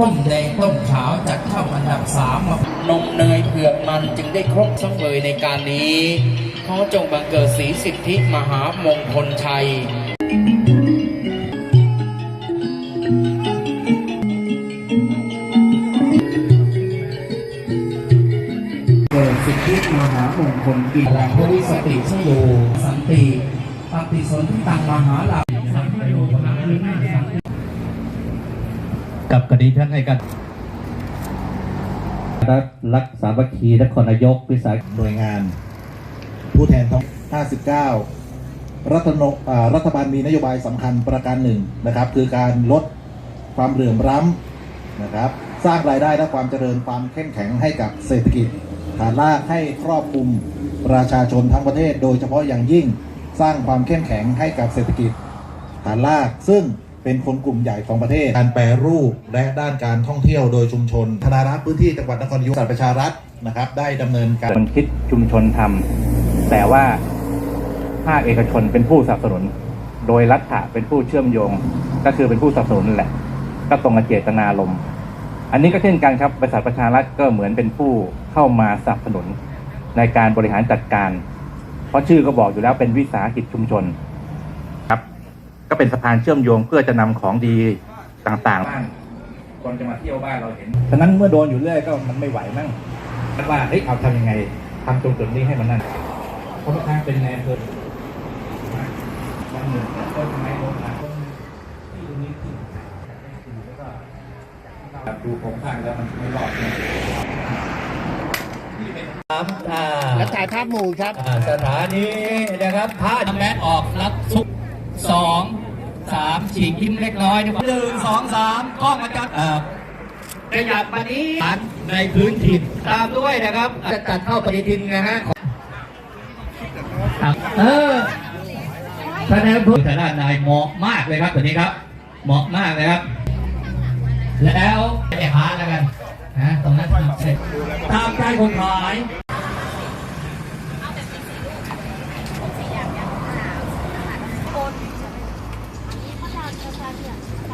ต้มแดงต้มขาวจัดเข้าอันดับสามมานมเนยเผือกมันจึงได้ครบสังเวยในการนี้ขอจงบังเกิดสีสิทธิมหามงคลชัยเกิดสิทธิมหามงคลกิรังพริสติชโยสันติปฏิสนธิตังมหาลาภสังโยมหาวินาศสัง กับคดีท่านให้การรัฐรักสามัคคีนครนายกวิสาหหน่วยงาน ผู้แทนท้อง 59 รัฐนรัฐบาลมีนโยบายสำคัญประการหนึ่งนะครับ คือการลดความเหลื่อมล้ำนะครับ สร้างรายได้และความเจริญความเข้มแข็งให้กับเศรษฐกิจฐานรากให้ครอบคลุมประชาชนทั้งประเทศ โดยเฉพาะอย่างยิ่งสร้างความเข้มแข็งให้กับเศรษฐกิจฐานรากซึ่ง เป็นคนกลุ่มใหญ่ของประเทศ การแปรรูปและด้านการท่องเที่ยวโดยชุมชนธนารักษ์พื้นที่จังหวัดนครนายกสัตว์ประชารัฐนะครับ ได้ดำเนินการคนคิดชุมชนทำแต่ว่าภาคเอกชนเป็นผู้สนับสนุน โดยรัฐะเป็นผู้เชื่อมโยง ก็คือเป็นผู้สนับสนุนนั่นแหละ ก็ตรงกับเจตนารมณ์อันนี้ก็เช่นกันครับบริษัทประชารัฐก็เหมือนเป็นผู้เข้ามาสนับสนุนในการบริหารจัดการ เพราะชื่อก็บอกอยู่แล้วเป็นวิสาหกิจชุมชนครับ ก็เป็นสะพานเชื่อมโยงเพื่อจะนำของดีต่างๆคนจะมาเที่ยวบ้านเราเห็น ฉะนั้นเมื่อโดนอยู่เรื่อยก็มันไม่ไหวมั่งว่าเฮ้ยเอาทำยังไงทำตรงจุดนี้ให้มันนั่นเพราะบางครั้งเป็นแนวเพิ่มวันหนึ่งต้นไม้ลงมาต้นที่ตรงนี้ขึ้นแล้วก็ดูโครงสร้างแล้วมันไม่รอดเนี่ยครับอ่าและถ่ายภาพหมู่ครับอ่าสถานีนะครับพระแมสออกรับซุกสอง สามฉีกยิ้มเล็กน้อยนะครับหนึ่งสองสามกล้องอาจารย์เอ่อขยับมานี้ในพื้นถิ่นตามด้วยนะครับ จะตัดเข้าปฏิทินนะฮะครับเออท่านนายอำเภอทางด้านนายเหมาะมากเลยครับตัวนี้ครับ เหมาะมากเลยครับ แล้วไปหาแล้วกันนะตรงนั้นเสร็จตามใจคนขาย 下去。